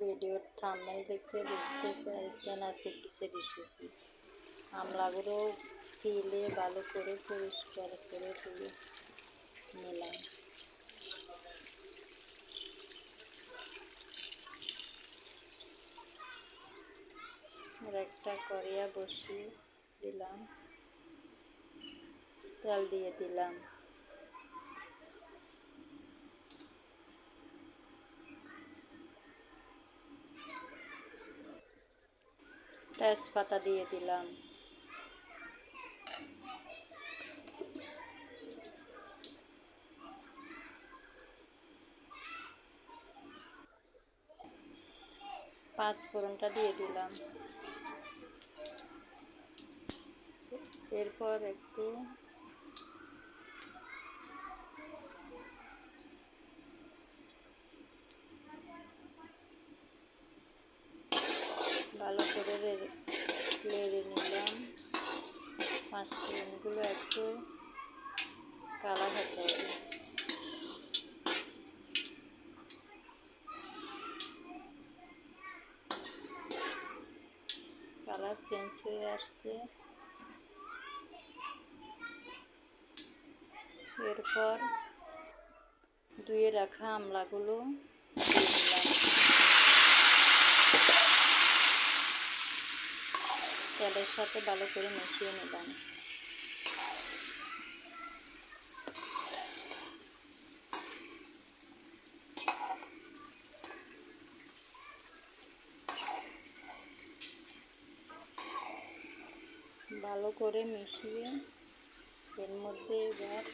ভিডিওর থাম্বনেল দেখতে বুঝতে পেরেছেন আজকে কিসের রেসিপি আমলাগুলো ছিলে ভালো করে পরিষ্কার করে তুলে নিলাম। একটা করিয়া বসিয়ে দিলাম। তেল দিয়ে দিলাম। তেজপাতা দিয়ে দিলাম। পাঁচ ফোড়নটা দিয়ে দিলাম। এরপর একটু ভালো করে লেড়ে নিলাম। পাঁচ ফোড়নগুলো একটু কালা হতে হবে। কালার চেঞ্জ হয়ে আসছে। এরপর ধুয়ে রাখা আমলাগুলো তেলের সাথে ভালো করে মিশিয়ে নিলাম। ভালো করে মিশিয়ে এর মধ্যে এবার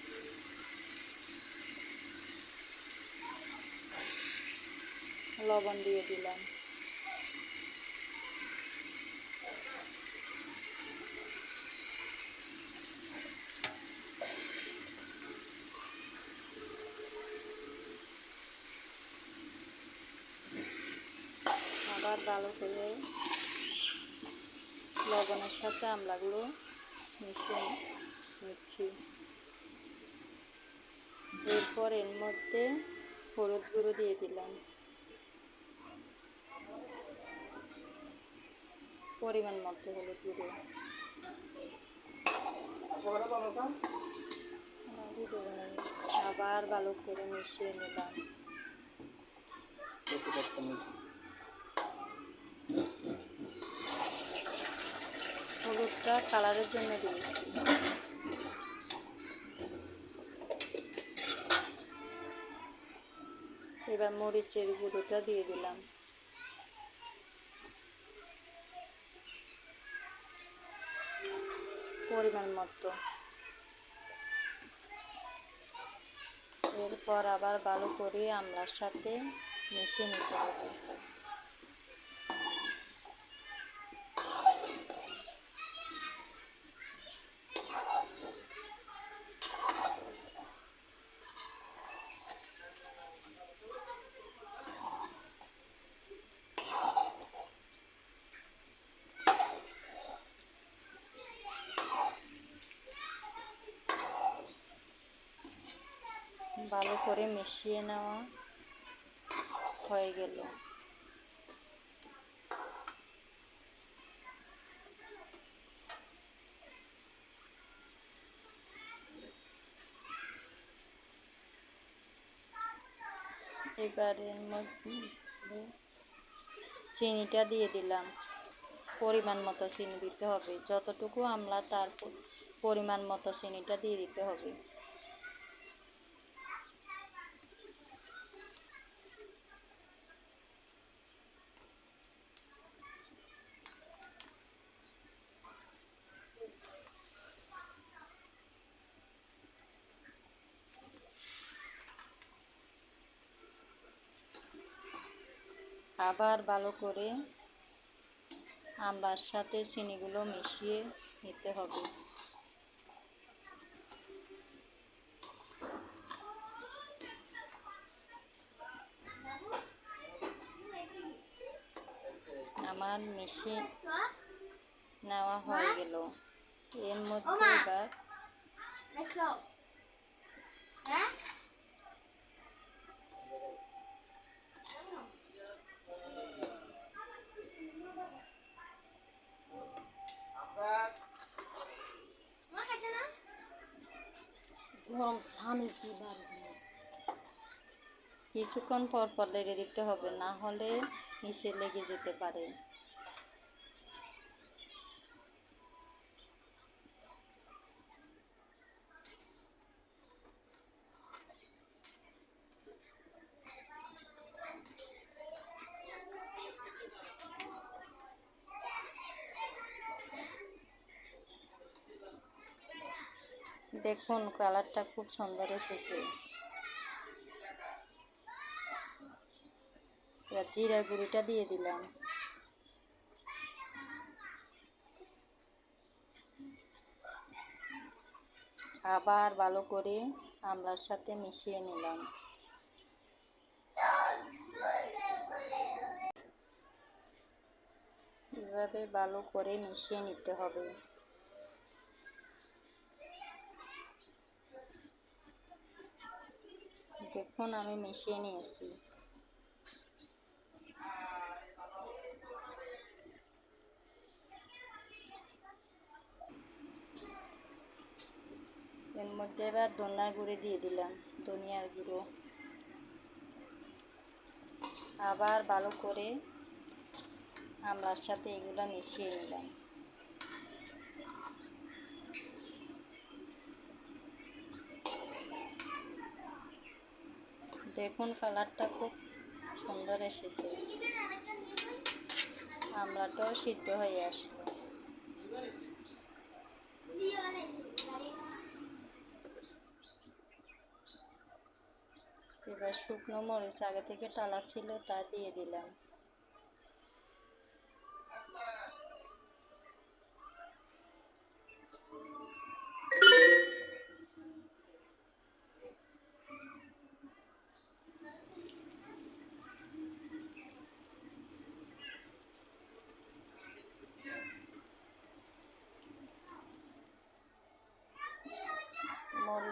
লবণ দিয়ে দিলাম। আবার ভালো করে লবণের সাথে আমলাগুলো মিশিয়ে নিচ্ছি। এরপর এর মধ্যে হলুদ গুঁড়ো দিয়ে দিলাম। পরিমাণ মতো হলুদ গুঁড়ো। আবার ভালো করে মিশিয়ে নিলাম। হলুদটা কালারের জন্য দিয়েছি এবার মরিচের গুঁড়োটা দিয়ে দিলাম। পরিমাণ মতো। এরপর আবার ভালো করে আমলার সাথে মিশিয়ে নিতে হবে। ভালো করে মিশিয়ে নেওয়া হয়ে গেল। এবারের মধ্যে চিনিটা দিয়ে দিলাম। পরিমাণ মতো চিনি দিতে হবে। যতটুকু আমলা তার পরিমাণ মতো চিনিটা দিয়ে দিতে হবে। আবার ভালো করে আমলার সাথে চিনিগুলো মিশিয়ে নিতে হবে। আমার মিশিয়ে নেওয়া হয়ে গেল। এর মধ্যে এবার কিছুক্ষণ পর পর লেগে দিতে হবে না হলে নিচে লেগে যেতে পারে। দেখুন, কালারটা খুব সুন্দর এসেছে। জিরার গুঁড়িটা দিয়ে দিলাম। আবার ভালো করে আমলার সাথে মিশিয়ে নিলাম। এভাবে ভালো করে মিশিয়ে নিতে হবে। দেখুন আমি মিশিয়ে নিয়েছি এর মধ্যে এবার ধনিয়া গুঁড়ি দিয়ে দিলাম ধনিয়ার গুঁড়ো আবার ভালো করে আমলার সাথে এগুলো মিশিয়ে নিলাম দেখুন কালারটা খুব সুন্দর এসেছে। আমলাটাও সিদ্ধ হয়ে আসলো এবার শুকনো মরিচ আগে থেকে টালা ছিল, তা দিয়ে দিলাম।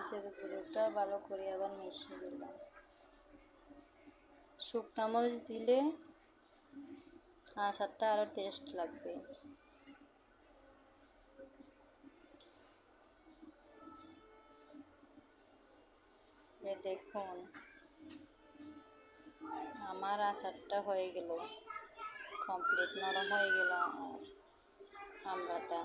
মরিচের গুঁড়োটা ভালো করে আবার মিশিয়ে দিলাম। শুকনা মরিচ দিলে আচারটা আরও টেস্ট লাগবে। দেখুন, আমার আচারটা হয়ে গেল। কমপ্লিট নরম হয়ে গেল আমার আমড়াটা